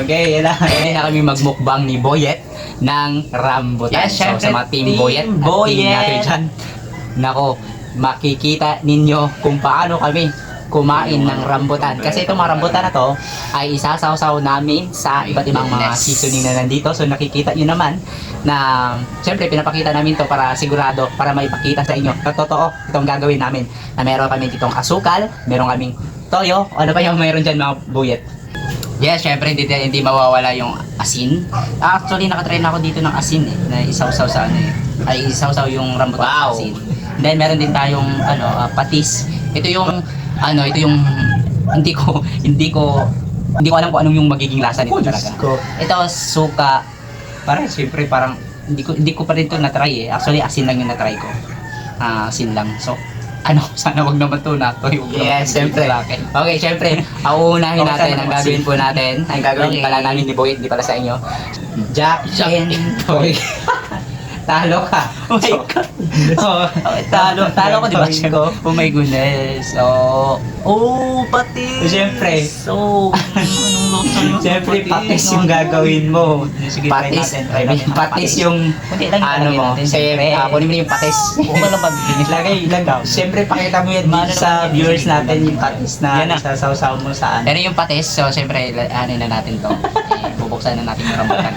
Okay, yan na. Yan na kami magmukbang ni Boyet ng rambutan. Yes, so, sa mga team Team Boyet, at team Boyet. natin dyan. Nako, makikita ninyo kung paano kami kumain ng rambutan. Kasi itong mga rambutan na to ay isasawsaw namin sa iba't ibang mga seasoning na nandito. So nakikita nyo naman na siyempre pinapakita namin to para sigurado, para maipakita sa inyo. Na totoo, itong gagawin namin. Na meron kami ditong asukal, meron kaming toyo, ano pa yung meron dyan mga buyet? Yes, syempre hindi, hindi mawawala yung asin. Actually, nakatry na ako dito ng asin eh, na isawsaw sa ano eh. Ay, isawsaw yung rambutan Wow. asin. Then, meron din tayong ano, ah, patis. Ito yung, ano, ito yung, hindi ko, hindi ko, hindi ko alam kung anong yung magiging lasa nito Oh, talaga. ko. Ito, suka. Parang, syempre, parang, hindi ko, hindi ko pa rin ito na-try eh. Actually, asin lang yung na-try ko. Ah, asin lang. So, ano, sana wag naman to na to Yes, syempre. Okay, syempre, ang uunahin Okay, natin, ang gagawin po natin, ang gagawin Okay. pala namin ni Boy, hindi pala sa inyo. Jack Jack and and Boy. Talo ka. Oh my God. Oh, talo, talo ko, di ba? Oh my goodness. Oh, Oh, pati. Siyempre. So? Siyempre, patis yung gagawin mo. Sige, try Patis, natin. Try natin. patis yung, lang ano mo, natin. siyempre, ah, kunin mo yung patis. Kung ano magbibigay. Lagay, lagay. Siyempre, pakita mo yan Mano sa naman yan, viewers sige. natin yung patis na Yan na. isasaw-saw mo saan. Pero yung patis, so siyempre, ano na natin to. Eh, bubuksan na natin yung rambutan.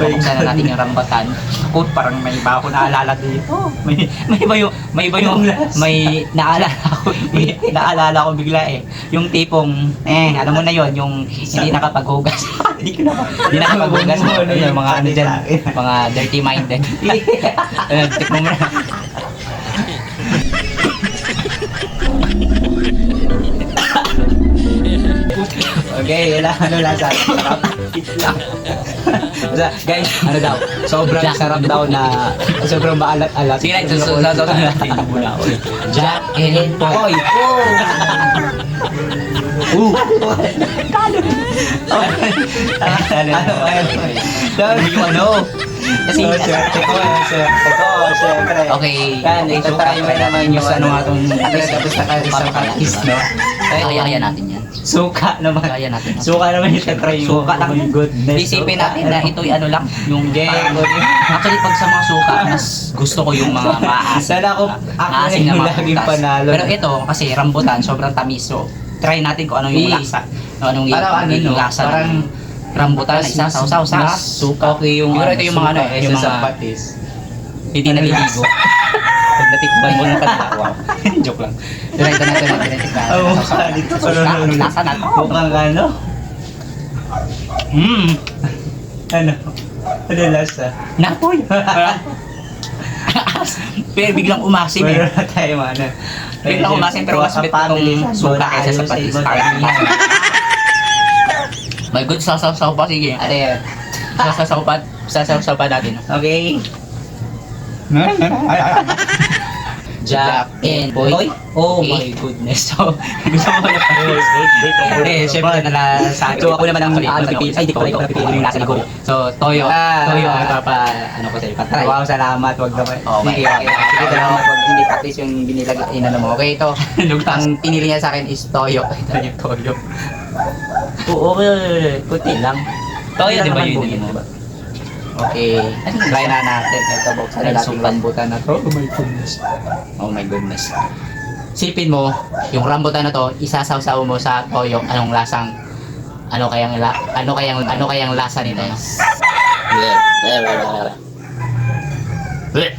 Bubuksan na natin yung rambutan. Ako, parang may iba ako naalala dito. May, may iba yung, may iba yung, may naalala ako, may naalala ko bigla eh. Yung tipong, eh, alam mo na yon yung hindi nakapaghugas. Hindi ko na, hindi nakapaghugas. Ano ano yung mga ano sa akin? mga dirty minded. Eh, Tikman mo na. Lang. Ano? Sarap. lang. Sa- Guys, ano daw? Sobrang sarap daw na sobrang maalat-alat. Sige, like, sus- sus- sus- natin muna ako. Jack and Poy. Oh! Ano? Ano? Yung ano? Kasi, Oh, swerte ko, swerte ko, syempre. Okay. Yan, ito tayo mo naman yung ano nga itong Tapos, tapos naka- parang katis, no? Kaya- Kaya natin. Suka naman. Kaya natin. Suka naman yung try mo. Suka lang. Oh goodness. Isipin natin na ito'y ano lang, yung Game. Actually, pag sa mga suka, mas gusto ko yung mga maasim. Sana ako, ako yung mga laging panalo. Pero ito, kasi rambutan, sobrang tamis. So, try natin kung ano yung lasa. Anong yung, parang ano, yung lasa Parang ng rambutan na mas- isasaw-saw sa mas suka. Okay yung Siguro ito yung mga ano, yung mga patis. hindi naliligo. Pag natikman mo ng wow. Joke lang. Pero ito natin natin natin. Oo, dito sa lolo. Lasa na to. Mukhang ano? Mmm. Ano? Ano lasa? Napoy. pero biglang umasim eh. Meron na tayo ano. Biglang umasim pero mas bet itong suka kaysa sa patis. May good sasaw-saw pa sige. Ano yan? Sasaw pa, sasaw pa natin. Okay. Jack and Boy. Oh my goodness. So, gusto mo na. Eh, syempre na sa So, ako naman ang ano. Ay, di ko ikaw napipili yung nasa likod. So, Toyo. Ah. Toyo ang papa, ano ko sa'yo, patry. Wow, salamat. Wag naman. Okay, okay. Sige, salamat. Wag hindi patis yung binilag, inano mo. Okay, ito. ang pinili niya sa akin is Toyo. Ito yung Toyo. Oo, okay. Puti lang. Toyo, di ba yun? diba? Okay, try na natin. Ito buksan na natin rambutan na to. Oh my goodness. Oh my goodness. Sipin mo, yung rambutan na to, isasaw-saw mo sa toyo, anong lasang, ano kayang, ano kayang, ano kayang lasa nito. Bleh. Bleh. Bleh. Bleh.